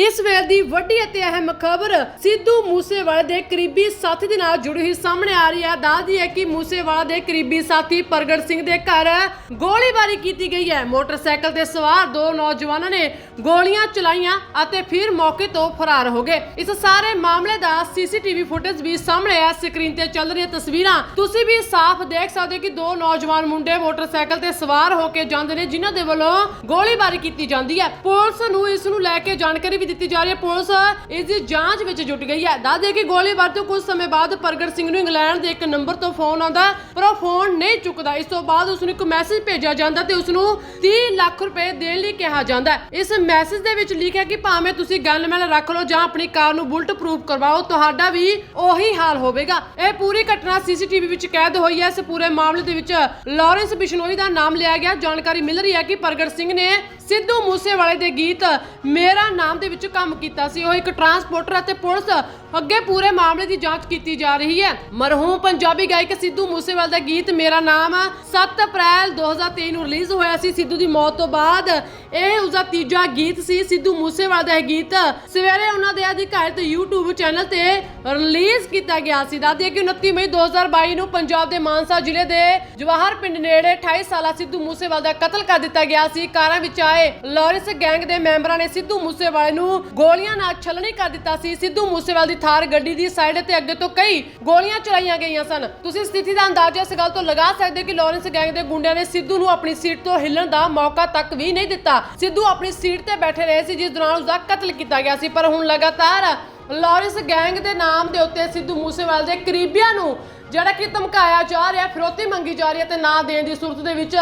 ਇਸ ਵੇਲੇ ਦੀ ਵੱਡੀ ਅਤੇ ਅਹਿਮ ਖਬਰ, ਸਿੱਧੂ ਮੂਸੇਵਾਲੇ ਦੇ ਕਰੀਬੀ ਸਾਥੀ ਦੇ ਨਾਲ ਜੁੜੀ ਹੋਈ ਸਾਹਮਣੇ ਆ ਰਹੀ ਹੈ। ਦੱਸਦੀ ਹੈ ਕਿ ਮੂਸੇਵਾਲਾ ਦੇ ਕਰੀਬੀ ਸਾਥੀ ਪ੍ਰਗਟ ਸਿੰਘ ਦੇ ਘਰ ਗੋਲੀਬਾਰੀ ਕੀਤੀ ਗਈ ਹੈ। ਮੋਟਰਸਾਈਕਲ ਤੇ ਸਵਾਰ ਦੋ ਨੌਜਵਾਨਾਂ ਨੇ ਗੋਲੀਆਂ ਚਲਾਈਆਂ ਅਤੇ ਫਿਰ ਮੌਕੇ ਤੋਂ ਫਰਾਰ ਹੋ ਗਏ। ਇਸ ਸਾਰੇ ਮਾਮਲੇ ਦਾ ਸੀਸੀਟੀਵੀ ਫੁਟੇਜ ਵੀ ਸਾਹਮਣੇ ਆ ਸਕਰੀਨ ਤੇ ਚੱਲ ਰਹੀਆਂ ਤਸਵੀਰਾਂ ਤੁਸੀਂ ਵੀ ਸਾਫ਼ ਦੇਖ ਸਕਦੇ ਹੋ ਕਿ ਦੋ ਨੌਜਵਾਨ ਮੁੰਡੇ ਮੋਟਰਸਾਈਕਲ ਤੇ ਸਵਾਰ ਹੋ ਕੇ ਜਾਂਦੇ ਨੇ, ਜਿਨ੍ਹਾਂ ਦੇ ਵੱਲੋਂ ਗੋਲੀਬਾਰੀ ਕੀਤੀ ਜਾਂਦੀ ਹੈ। ਪੁਲਿਸ ਨੂੰ ਇਸ ਨੂੰ ਲੈ ਕੇ ਜਾਣਕਾਰੀ ਵੀ ਦਿੱਤੀ ਜਾ ਰਹੀ ਹੈ। ਪੁਲਿਸ ਇਸ ਦੀ ਜਾਂਚ ਵਿੱਚ ਜੁਟ ਗਈ ਹੈ। ਦੱਸ ਦੇ ਕਿ ਗੋਲੀਬਾਰੀ ਤੋਂ ਕੁਝ ਸਮੇਂ ਬਾਅਦ ਪ੍ਰਗਟ ਸਿੰਘ ਨੂੰ ਇੰਗਲੈਂਡ ਦੇ ਇੱਕ ਨੰਬਰ ਤੋਂ ਫੋਨ ਆਉਂਦਾ ਪਰ ਉਹ ਫੋਨ ਨਹੀਂ ਚੁੱਕਦਾ। ਇਸ ਤੋਂ ਬਾਅਦ ਉਸ ਨੂੰ ਇੱਕ ਮੈਸੇਜ ਭੇਜਿਆ ਜਾਂਦਾ ਤੇ ਉਸ ਨੂੰ 30 ਲੱਖ ਰੁਪਏ ਦੇਣ ਲਈ ਕਿਹਾ ਜਾਂਦਾ ਇਸ ਮੈਸੇਜ ਦੇ ਵਿੱਚ ਲਿਖਿਆ ਕਿ ਭਾਵੇਂ ਤੁਸੀਂ ਗਨਮੈਨ ਰੱਖ ਲਓ ਜਾਂ ਆਪਣੀ ਕਾਰ ਨੂੰ ਬੁਲਟ ਪ੍ਰੂਫ ਕਰਵਾਓ, ਤੁਹਾਡਾ ਵੀ ਉਹੀ ਹਾਲ ਹੋਵੇਗਾ। ਇਹ ਪੂਰੀ ਘਟਨਾ ਸੀਸੀਟੀਵੀ ਵਿੱਚ ਕੈਦ ਹੋਈ ਹੈ। ਇਸ ਪੂਰੇ ਮਾਮਲੇ ਦੇ ਵਿੱਚ ਲਾਰੈਂਸ ਬਿਸ਼ਨੋਈ ਦਾ ਨਾਮ ਲਿਆ ਗਿਆ। ਜਾਣਕਾਰੀ ਮਿਲ ਰਹੀ ਹੈ ਕਿ ਪ੍ਰਗਟ ਸਿੰਘ ਨੇ ਸਿੱਧੂ ਮੂਸੇਵਾਲੇ ਦੇ ਗੀਤ ਮੇਰਾ ਨਾਮ ਦੇ ਵਿੱਚ ਕੰਮ ਕੀਤਾ ਸੀ। ਉਹ ਇੱਕ ਟਰਾਂਸਪੋਰਟਰ ਅਤੇ ਪੁਲਿਸ ਅੱਗੇ ਪੂਰੇ ਮਾਮਲੇ ਦੀ ਜਾਂਚ ਕੀਤੀ ਜਾ ਰਹੀ ਹੈ। ਮਰਹੂਮ ਪੰਜਾਬੀ ਗਾਇਕ ਸਿੱਧੂ ਮੂਸੇਵਾਲ ਦਾ ਗੀਤ ਮੇਰਾ ਨਾਮ 7 ਅਪ੍ਰੈਲ 2023 ਨੂੰ ਰਿਲੀਜ਼ ਹੋਇਆ ਸੀ। ਸਿੱਧੂ ਦੀ ਮੌਤ ਤੋਂ ਬਾਅਦ ਇਹ ਉਸਦਾ ਤੀਜਾ ਗੀਤ ਸੀ। ਸਿੱਧੂ ਮੂਸੇਵਾਲੇ ਦਾ ਇਹ ਗੀਤ ਸਵੇਰੇ ਉਹਨਾਂ ਦੇ ਅਧਿਕਾਰਿਤ YouTube ਚੈਨਲ ਤੇ ਰਿਲੀਜ਼ ਕੀਤਾ ਗਿਆ ਸੀ। ਦੱਸਦੀ ਕਿ 29 ਮਈ 2022 ਨੂੰ ਪੰਜਾਬ ਦੇ ਮਾਨਸਾ ਜ਼ਿਲ੍ਹੇ ਦੇ ਜਵਾਹਰ ਪਿੰਡ ਨੇੜੇ 28 ਸਾਲਾ ਸਿੱਧੂ ਮੂਸੇਵਾਲ ਦਾ ਕਤਲ ਕਰ ਦਿੱਤਾ ਗਿਆ ਸੀ। ਕਾਰਾਂ ਵਿੱਚ ਆਏ ਲਾਰੈਂਸ ਗੈਂਗ ਦੇ ਮੈਂਬਰਾਂ ਨੇ ਸਿੱਧੂ ਮੂਸੇਵਾਲੇ ਨੂੰ ਗੋਲੀਆਂ ਨਾਲ ਛਲਣੀ ਕਰ ਦਿੱਤਾ ਸੀ। ਸਿੱਧੂ ਮੂਸੇਵਾਲੇ ਦੀ ਥਾਰ ਗੱਡੀ ਦੀ ਸਾਈਡ ਤੇ ਅੱਗੇ ਤੋਂ ਕਈ ਗੋਲੀਆਂ ਚਲਾਈਆਂ ਗਈਆਂ ਸਨ। ਤੁਸੀਂ ਸਥਿਤੀ ਦਾ ਅੰਦਾਜ਼ਾ ਇਸ ਗੱਲ ਤੋਂ ਲਗਾ ਸਕਦੇ ਹੋ ਕਿ ਲਾਰੈਂਸ ਗੈਂਗ ਦੇ ਗੁੰਡਿਆਂ ਨੇ ਸਿੱਧੂ ਨੂੰ ਆਪਣੀ ਸੀਟ ਤੋਂ ਹਿੱਲਣ ਦਾ ਮੌਕਾ ਤੱਕ ਵੀ ਨਹੀਂ ਦਿੱਤਾ। ਸਿੱਧੂ ਆਪਣੀ ਸੀਟ ਤੇ ਬੈਠੇ ਰਹੇ ਸੀ, ਜਿਸ ਦੌਰਾਨ ਉਸਦਾ ਕਤਲ ਕੀਤਾ ਗਿਆ ਸੀ। ਪਰ ਹੁਣ ਲਗਾਤਾਰ ਲਾਰੈਂਸ ਗੈਂਗ ਦੇ ਨਾਮ ਦੇ ਉੱਤੇ ਸਿੱਧੂ ਮੂਸੇਵਾਲ ਦੇ ਕਰੀਬੀਆਂ ਨੂੰ ਜਿਹੜਾ ਕਿ ਧਮਕਾਇਆ ਜਾ ਰਿਹਾ, ਫਿਰੌਤੀ ਮੰਗੀ ਜਾ ਰਹੀ ਹੈ ਤੇ ਨਾ ਦੇਣ ਦੀ ਸੂਰਤ ਦੇ ਵਿੱਚ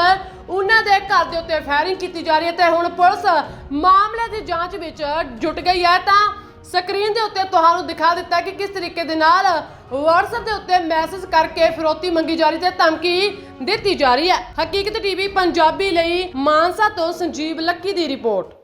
ਉਹਨਾਂ ਦੇ ਘਰ ਦੇ ਉੱਤੇ ਫਾਇਰਿੰਗ ਕੀਤੀ ਜਾ ਰਹੀ ਹੈ ਤੇ ਹੁਣ ਪੁਲਿਸ ਮਾਮਲੇ ਦੀ ਜਾਂਚ ਵਿੱਚ ਜੁਟ ਗਈ ਹੈ ਤਾਂ ਸਕਰੀਨ ਦੇ ਉੱਤੇ ਤੁਹਾਨੂੰ ਦਿਖਾ ਦਿੱਤਾ ਕਿ ਕਿਸ ਤਰੀਕੇ ਦੇ ਨਾਲ WhatsApp ਦੇ ਉੱਤੇ ਮੈਸੇਜ ਕਰਕੇ ਫਿਰੌਤੀ ਮੰਗੀ ਜਾ ਰਹੀ ਤੇ ਧਮਕੀ ਦਿੱਤੀ ਜਾ ਰਹੀ ਹੈ। ਹਕੀਕਤ ਟੀਵੀ ਪੰਜਾਬੀ ਲਈ ਮਾਨਸਾ ਤੋਂ ਸੰਜੀਵ ਲੱਕੀ ਦੀ ਰਿਪੋਰਟ।